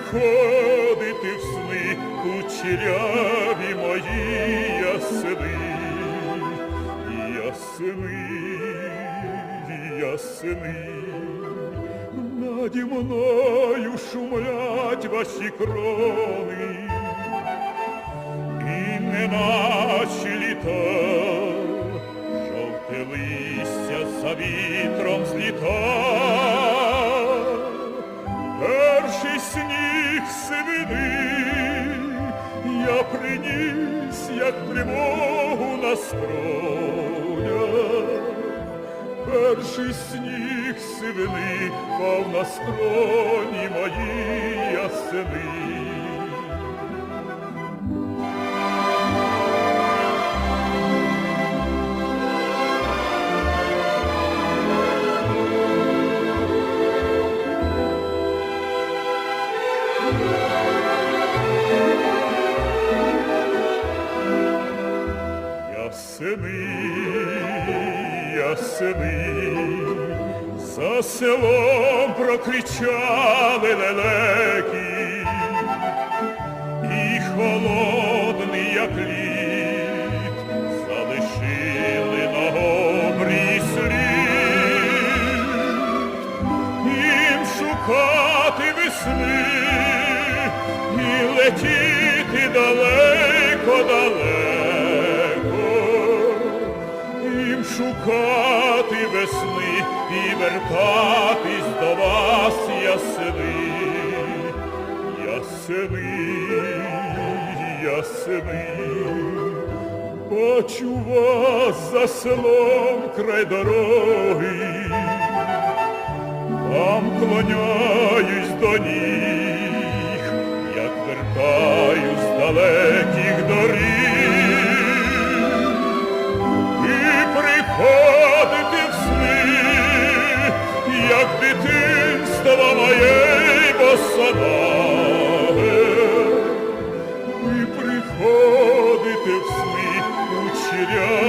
Ви приходите в сни, кучеряві мої ясени, ясени, ясени. Наді мною шумлять ваші крони, і не наші літа, жовте листя за вітром зліта. Сивини я приніс, як тривогу на скронях. Перший сніг сивини пав на скроні мої ясени. Ясени, ясени, за селом прокричали лелеки, і холодний, як лід, залишили на обрій слід. Їм шукати весни і летіти далеко-далеко, їм шукати весни і вертатись до вас, ясени, ясени, ясени. Бачу вас за селом край дороги, вам клоняюсь до ніг, приходите в сни, як дитинство моєї босоноге. Ви приходите в сни, кучеряві